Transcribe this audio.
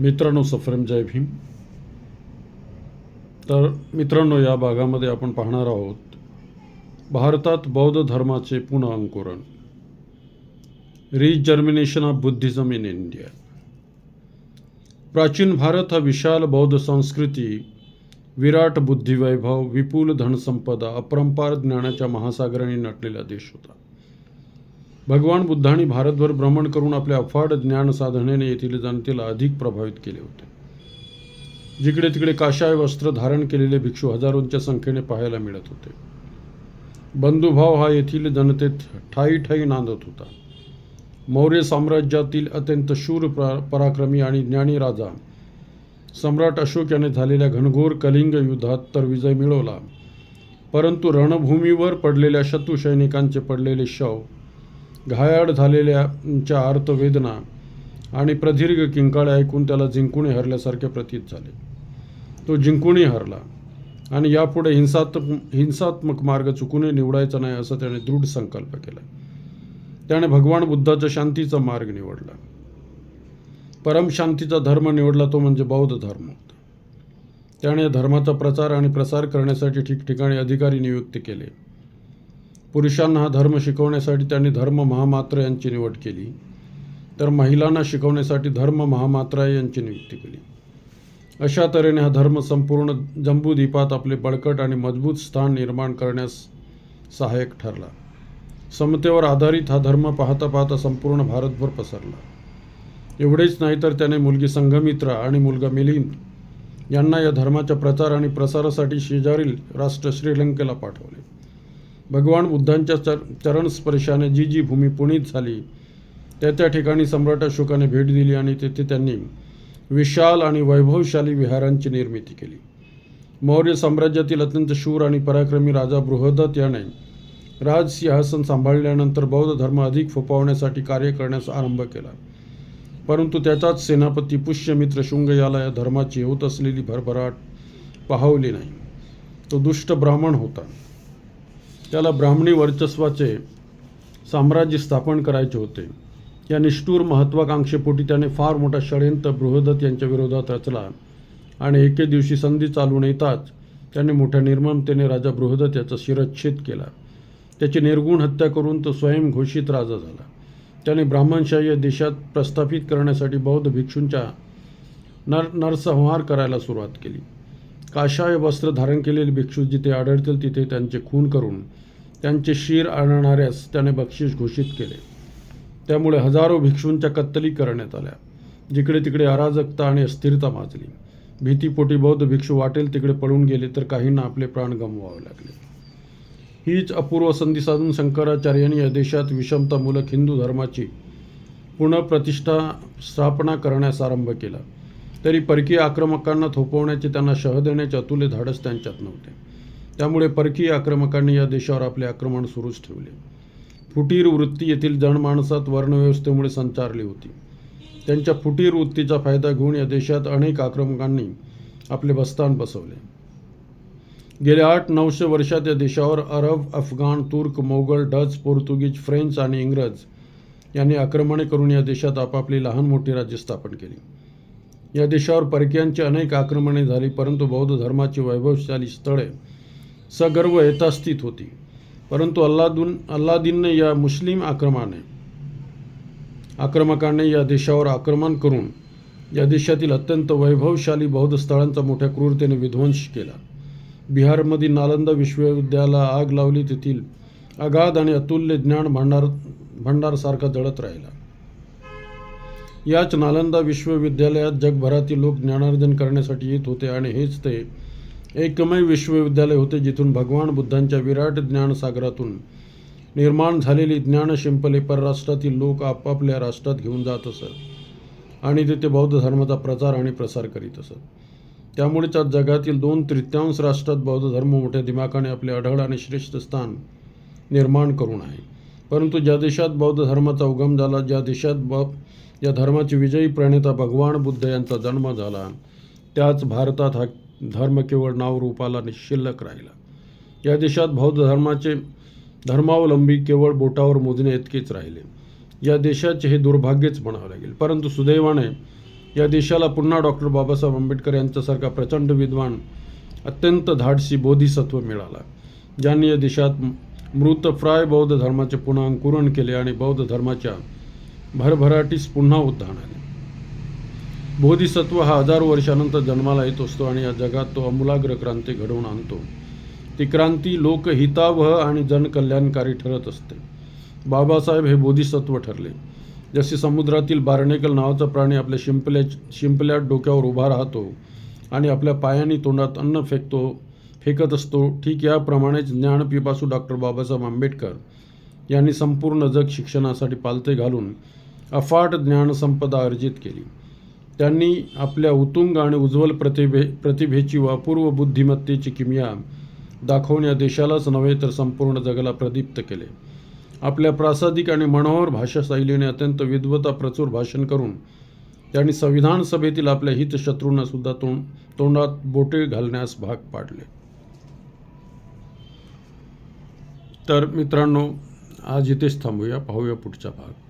मित्रांनो सफरम जय भीम. तर मित्रांनो या भागामध्ये आपण पाहणार आहोत भारतात बौद्ध धर्माचे पुन्हा अंकुरण regermination of Buddhism in India प्राचीन भारत हा विशाल बौद्ध संस्कृती विराट बुद्धिवैभव विपुल धनसंपदा अपरंपार ज्ञानाच्या महासागराने नटलेला देश होता. भगवान बुद्धांनी भारतभर भ्रमण करून आपल्या अफाट ज्ञान साधनेने येथील जनतेला अधिक प्रभावित केले होते. जिकडे तिकडे काशाय वस्त्र धारण केलेले भिक्षू हजारोंच्या संख्येने पाहायला मिळत होते. बंधुभाव हा येथील जनतेत ठाई ठाई नांदत होता. मौर्य साम्राज्यातील अत्यंत शूर पराक्रमी आणि ज्ञानी राजा सम्राट अशोक याने झालेल्या घनघोर कलिंग युद्धात तर विजय मिळवला. परंतु रणभूमीवर पडलेल्या शत्रू सैनिकांचे पडलेले शव घायाळ झालेल्याच्या अर्थवेदना आणि प्रदीर्घ किंकाळे ऐकून त्याला जिंकून हरल्यासारखे प्रतीत झाले. तो जिंकूणी हरला आणि यापुढे हिंसात्मक हिंसात्मक मार्ग चुकूनही निवडायचा नाही असा त्याने दृढ संकल्प केला. त्याने भगवान बुद्धाचा शांतीचा मार्ग निवडला. परमशांतीचा धर्म निवडला तो म्हणजे बौद्ध धर्म होता. त्याने या धर्माचा प्रचार आणि प्रसार करण्यासाठी ठिकठिकाणी अधिकारी नियुक्त केले. पुरुषांना हा धर्म शिकवण्यासाठी त्यांनी धर्म महामात्र यांची निवड केली. तर महिलांना शिकवण्यासाठी धर्म महामात्रा यांची नियुक्ती केली. अशा तऱ्हेने हा धर्म संपूर्ण जंबूद्वीपात आपले बळकट आणि मजबूत स्थान निर्माण करण्यास सहाय्यक ठरला. समतेवर आधारित हा धर्म पाहता पाहता संपूर्ण भारतभर पसरला. एवढेच नाही तर त्याने मुलगी संघमित्रा आणि मुलगा मिलिंद यांना या धर्माच्या प्रचार आणि प्रसारासाठी शेजारील राष्ट्र श्रीलंकेला पाठवले. भगवान बुद्धांच्या चर चरणस्पर्शाने जी जी भूमी पुणित झाली त्या त्या ठिकाणी सम्राट अशोकाने भेट दिली आणि तेथे त्यांनी विशाल आणि वैभवशाली विहारांची निर्मिती केली. मौर्य साम्राज्यातील अत्यंत शूर आणि पराक्रमी राजा बृहदत्त याने राजसिंहासन सांभाळल्यानंतर बौद्ध धर्म अधिक फोपावण्यासाठी कार्य करण्यास आरंभ केला. परंतु त्याचाच सेनापती पुष्यमित्र शुंग याला या धर्माची होत असलेली भरभराट पाहवली नाही. तो दुष्ट ब्राह्मण होता. त्याला ब्राह्मणी वर्चस्वाचे साम्राज्य स्थापन करायचे होते. या निष्ठूर महत्त्वाकांक्षेपोटी त्याने फार मोठा षडयंत्र बृहदत्त यांच्या विरोधात रचला आणि एके दिवशी संधी चालून येताच त्याने मोठ्या निर्ममतेने राजा बृहदत्त याचा शिरच्छेद केला. त्याची निर्गुण हत्या करून तो स्वयंघोषित राजा झाला. त्याने ब्राह्मणशाही या देशात प्रस्थापित करण्यासाठी बौद्ध भिक्षूंच्या नर नरसंहार करायला सुरुवात केली. काशाय वस्त्र धारण केलेले भिक्षू जिथे आढळतील तिथे त्यांचे खून करून त्यांचे शिर आणणाऱ्यास त्याने बक्षीस घोषित केले. त्यामुळे हजारो भिक्षूंच्या कत्तली करण्यात आल्या. जिकडे तिकडे अराजकता आणि अस्थिरता माजली. भीतीपोटी बौद्ध भिक्षू वाटेल तिकडे पळून गेले तर काहींना आपले प्राण गमवावे लागले. हीच अपूर्व संधी साधून शंकराचार्यांनी या देशात विषमतामूलक हिंदू धर्माची पुनःप्रतिष्ठा स्थापना करण्यास आरंभ केला. तरी परकीय आक्रमकांना थोपवण्याचे त्यांना शह देण्याचे अतुल्य धाडस त्यांच्यात नव्हते. त्यामुळे परकीय आक्रमकांनी या देशावर आपले आक्रमण सुरूच ठेवले. फुटीर वृत्ती येथील जनमानसात वर्णव्यवस्थेमुळे संचारली होती. त्यांच्या फुटीर वृत्तीचा फायदा घेऊन या देशात अनेक आक्रमकांनी आपले बस्तान बसवले. गेल्या आठ नऊशे वर्षात या देशावर अरब अफगाण तुर्क मोगल डच पोर्तुगीज फ्रेंच आणि इंग्रज यांनी आक्रमणे करून या देशात आपापली लहान मोठी राज्य स्थापन केली. या देशावर परकीयांची अनेक आक्रमणे झाली परंतु बौद्ध धर्माची वैभवशाली स्थळे सगर्व यथास्थित होती. परंतु अल्लादून अल्लादीनने या मुस्लिम आक्रमाने आक्रमकाने या देशावर आक्रमण करून या देशातील अत्यंत वैभवशाली बौद्ध स्थळांचा मोठ्या क्रूरतेने विध्वंस केला. बिहारमधील नालंदा विश्वविद्यालयाला आग लावली तेथील अगाध आणि अतुल्य ज्ञान भांडार भांडारसारखा जळत राहिला. याच नालंदा विश्वविद्यालयात जगभरातील लोक ज्ञानार्जन करण्यासाठी येत होते आणि हेच ते एकमेव विश्वविद्यालय होते जिथून भगवान बुद्धांच्या विराट ज्ञानसागरातून निर्माण झालेली ज्ञान शिंपले परराष्ट्रातील लोक आपापल्या राष्ट्रात घेऊन जात असत. आणि तेथे बौद्ध धर्माचा प्रचार आणि प्रसार करीत असत. त्यामुळेच आज जगातील दोन तृतीयांश राष्ट्रात बौद्ध धर्म मोठ्या दिमाखाने आपले अढळ आणि श्रेष्ठ स्थान निर्माण करून आहे. परंतु ज्या देशात बौद्ध धर्माचा उगम झाला ज्या देशात ब या धर्माची विजयी प्रणेता भगवान बुद्ध यांचा जन्म झाला. त्याच भारतात हा धर्म केवळ नावरूपाला निशिल्लक राहिला. या देशात बौद्ध धर्माचे धर्मावलंबी केवळ बोटावर मोजणे इतकेच राहिले. या देशाचे हे दुर्भाग्यच म्हणावं लागेल. परंतु सुदैवाने या देशाला पुन्हा डॉक्टर बाबासाहेब आंबेडकर यांच्यासारखा प्रचंड विद्वान अत्यंत धाडसी बोधिसत्व मिळाला ज्यांनी या देशात मृतप्राय बौद्ध धर्माचे पुन्हा अंकुरण केले आणि बौद्ध धर्माच्या भरभराटीस पुन्हा उद्धान आले. बोधिसत्व हा हजारो वर्षानंतर जन्माला येत असतो आणि या जगात तो अमूलाग्र क्रांती घडवून आणतो. ती क्रांती लोकहितावह आणि जनकल्याणकारी ठरत असते. बाबासाहेब हे बोधिसत्व ठरले. जसे समुद्रातील बार्नेकल नावाचा प्राणी आपल्या शिंपल्या शिंपल्या डोक्यावर उभा राहतो आणि आपल्या पायांनी तोंडात अन्न फेकतो फेकत असतो ठीक याप्रमाणेच ज्ञानपिपासू डॉक्टर बाबासाहेब आंबेडकर यांनी संपूर्ण जग शिक्षणासाठी पालथे घालून अफाट ज्ञानसंपदा अर्जित केली. त्यांनी आपल्या उतुंग आणि उज्ज्वल प्रतिभे प्रतिभेची व अपूर्व बुद्धिमत्तेची किमया दाखवून या देशालाच नव्हे तर संपूर्ण जगाला प्रदीप्त केले. आपल्या प्रासादिक आणि मनोहर भाषाशैलीने अत्यंत विद्वता प्रचूर भाषण करून त्यांनी संविधान सभेतील आपल्या हितशत्रूंना सुद्धा तोंड तोंडात बोटे घालण्यास भाग पाडले. तर मित्रांनो आज इथेच थांबूया पाहूया पुढचा भाग.